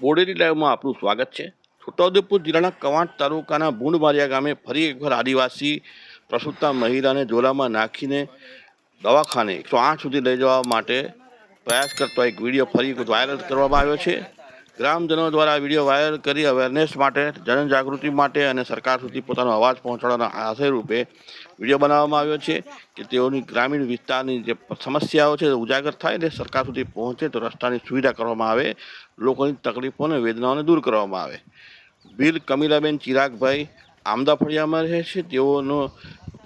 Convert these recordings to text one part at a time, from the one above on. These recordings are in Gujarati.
બોડેલી લાઈવમાં આપનું સ્વાગત છે. છોટાઉદેપુર જિલ્લાના કવાંટ તાલુકાના ભૂંડમારિયા ગામે ફરી એકવાર આદિવાસી પ્રસૂતા મહિલાને ઝોલામાં નાખીને દવાખાને એકસો આઠ સુધી લઈ જવા માટે પ્રયાસ કરતો એક વીડિયો ફરી વાયરલ કરવામાં આવ્યો છે. ગ્રામજનો દ્વારા વીડિયો વાયરલ કરી અવેરનેસ માટે, જનજાગૃતિ માટે અને સરકાર સુધી પોતાનો અવાજ પહોંચાડવાના આશય રૂપે વીડિયો બનાવવામાં આવ્યો છે કે તેઓની ગ્રામીણ વિસ્તારની જે સમસ્યાઓ છે ઉજાગર થાય ને સરકાર સુધી પહોંચે તો રસ્તાની સુવિધા કરવામાં આવે, લોકોની તકલીફો અને વેદનાઓને દૂર કરવામાં આવે. બિલ કમીલાબેન ચિરાગભાઈ આમદા ફળિયામાં રહે છે, તેઓનો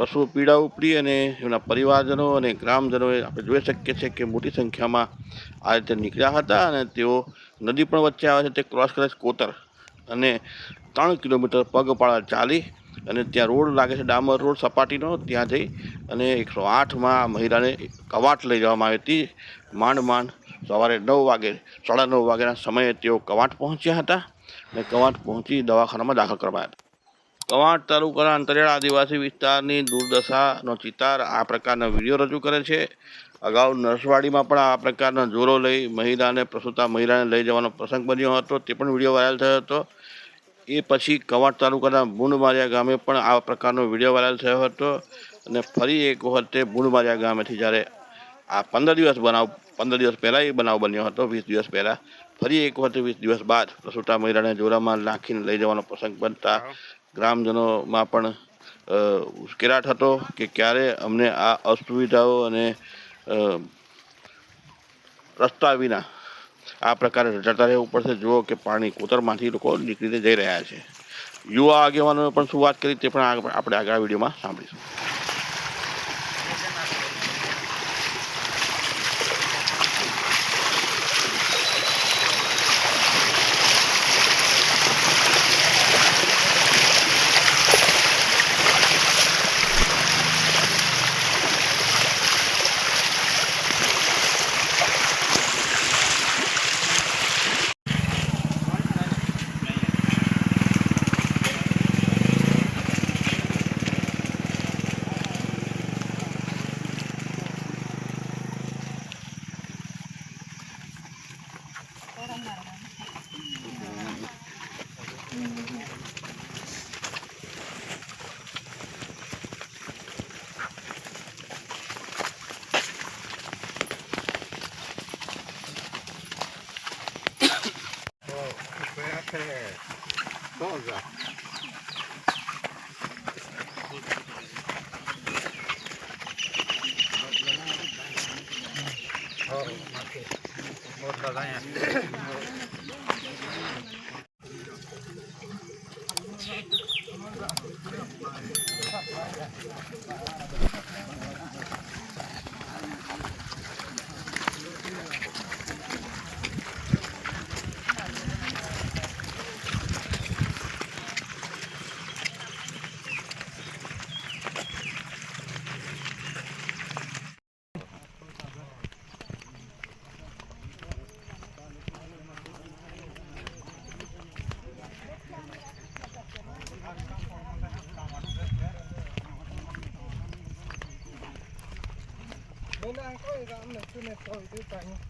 પશુ પીડા ઉપડી અને એમના પરિવારજનો અને ગ્રામજનોએ આપણે જોઈ શકીએ છીએ કે મોટી સંખ્યામાં આ રીતે નીકળ્યા હતા અને તેઓ નદી પણ વચ્ચે આવે છે તે ક્રોસ કરે કોતર. અને ત્રણ કિલોમીટર પગપાળા ચાલી અને ત્યાં રોડ લાગે છે, ડામર રોડ સપાટીનો, ત્યાં જઈ અને એકસો આઠમાં મહિલાને કવાટ લઈ જવામાં આવી હતી. માંડ માંડ સવારે નવ વાગે, સાડા નવ વાગ્યાના સમયે તેઓ કવાટ પહોંચ્યા હતા અને કવાટ પહોંચી દવાખાનામાં દાખલ કરવામાં હતા. કવાંટ તાલુકાના અંતરિયાળ આદિવાસી વિસ્તારની દુર્દશાનો ચિતાર આ પ્રકારના વીડિયો રજૂ કરે છે. અગાઉ નરસવાડીમાં પણ આ પ્રકારના જોરો લઈ મહિલાને પ્રસૂતા મહિલાને લઈ જવાનો પ્રસંગ બન્યો હતો, તે પણ વીડિયો વાયરલ થયો હતો. એ પછી કવાંટ તાલુકાના બુંડમારિયા ગામે પણ આ પ્રકારનો વીડિયો વાયરલ થયો હતો અને ફરી એક વખતે બુંડમારિયા ગામેથી જ્યારે આ પંદર દિવસ બનાવ, પંદર દિવસ પહેલાં એ બનાવ બન્યો હતો, વીસ દિવસ પહેલાં. ફરી એક વખતે વીસ દિવસ બાદ પ્રસૂતા મહિલાને જોરામાં નાખીને લઈ જવાનો પ્રસંગ બનતા ગ્રામજનોમાં પણ ઉશ્કેરાટ હતો કે ક્યારે અમને આ અસુવિધાઓ અને રસ્તા વિના આ પ્રકારે રચાતા રહેવું પડશે. જુઓ કે પાણી કોતરમાંથી લોકો નીકળીને જઈ રહ્યા છે. યુવા આગેવાનોએ પણ શું વાત કરી તે પણ આપણે આગળ વિડીયોમાં સાંભળીશું. gostosa. ના કોઈ અમને શું ને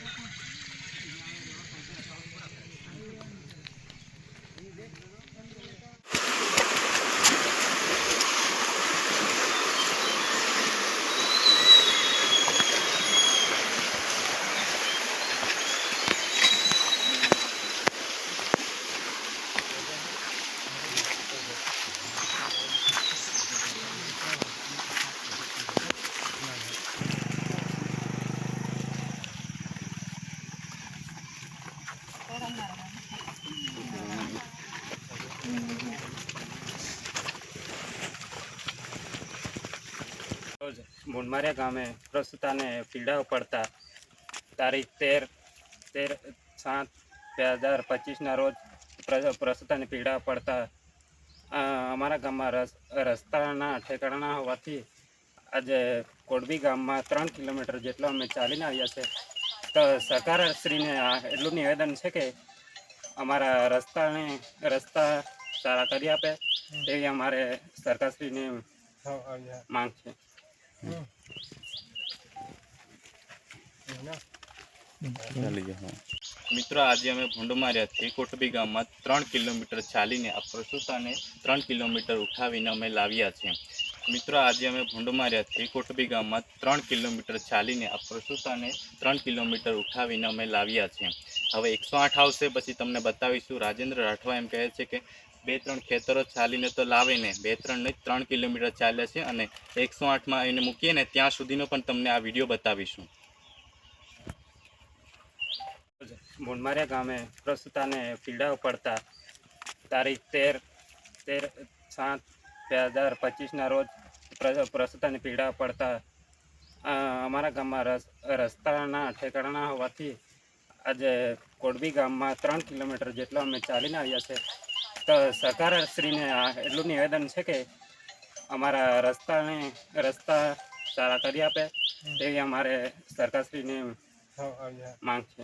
મુંડમારિયા ગામે પ્રસ્તુતાને પીડાઓ પડતા. તારીખ તેર તેર સાત બે હજાર પચીસના રોજ પ્ર- પ્રસ્તુતાને પીડા પડતા. અમારા ગામમાં રસ રસ્તાના ઠેકાણા હોવાથી આજે કોડબી ગામમાં ત્રણ કિલોમીટર જેટલો અમે ચાલીને આવ્યા છે. તો સરકારશ્રીને આ એટલું નિવેદન છે કે અમારા રસ્તાને રસ્તા સારા કરી આપે તેવી અમારે સરકારશ્રીની માંગ છે. મિત્રો, આજે અમે ભૂંડમાર્યાથી કોટબી ગામમાં ત્રણ કિલોમીટર ચાલીને આ પ્રસૂતાને ત્રણ કિલોમીટર ઉઠાવીને અમે લાવ્યા છીએ. મિત્રો, આજે અમે ભૂંડમાર્યાથી કોટબી ગામમાં ત્રણ કિલોમીટર ચાલીને આ પ્રસૂતાને ત્રણ કિલોમીટર ઉઠાવીને અમે લાવ્યા છીએ. હવે એકસો આઠ આવશે, પછી તમને બતાવીશું. રાજેન્દ્ર રાઠવા એમ કહે છે કે બે ત્રણ ખેતરો ચાલીને તો લાવીને બે ત્રણ નહીં, ત્રણ કિલોમીટર ચાલ્યા છે અને એકસો આઠમાં એને મૂકીએ ને ત્યાં સુધીનો પણ તમને આ વીડિયો બતાવીશું. મુંડમારિયા ગામે પ્રસ્તુતાને પીડા પડતા તારીખ તેર તેર સાત બે હજાર પચીસના રોજ પ્ર- પ્રસ્તુતાને પીડા પડતા અમારા ગામમાં રસ, રસ્તાના ઠેકાણા હોવાથી આજે કોડબી ગામમાં ત્રણ કિલોમીટર જેટલો અમે ચાલીને આવ્યા છે. તો સરકારશ્રીને આ એટલું નિવેદન છે કે અમારા રસ્તાને રસ્તા સારા કરી આપે. તેવી અમારે સરકારશ્રીને માંગ છે.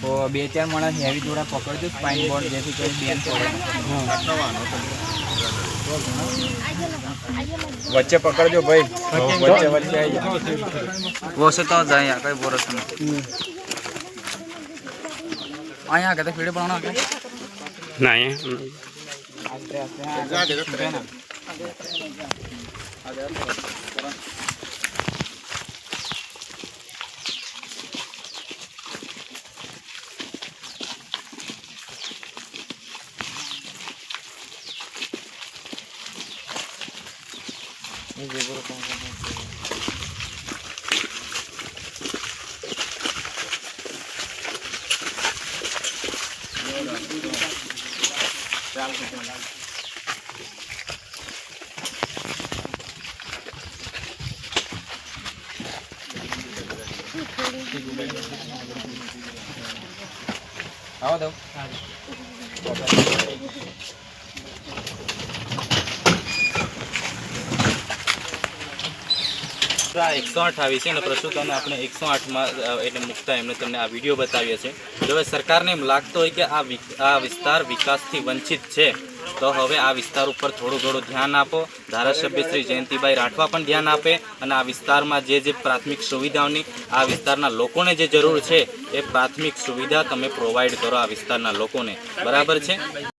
તો બે ચાર માણસ હેવી જોડા પકડજો સ્પાઇન બોર્ડ જેથી કરી બેન વચ્ચે પકડજો ભાઈ. વચ્ચે વચ્ચે આવી જાય વોસે તો જાય કઈ બોરસ નહીં અહીંયા કે ફીડે પણ કે ના અહીંયા. આવો દઉં આ એકસો આઠ આવી છે અને પ્રસૂતાને આપણે એકસો આઠમાં એને મૂકતા એમને તમને આ વીડિયો બતાવ્યા છે. જો હવે સરકારને એમ લાગતો હોય કે આ આ વિસ્તાર વિકાસથી વંચિત છે. તો હવે આ વિસ્તાર ઉપર થોડું ઘણું ધ્યાન આપો. ધારાસભ્ય શ્રી જયંતિભાઈ રાઠવા પણ ધ્યાન આપે અને આ વિસ્તારમાં જે જે પ્રાથમિક સુવિધાઓની, આ વિસ્તારના લોકોને જે જરૂર છે, એ પ્રાથમિક સુવિધા તમે પ્રોવાઈડ કરો આ વિસ્તારના લોકોને. બરાબર છે?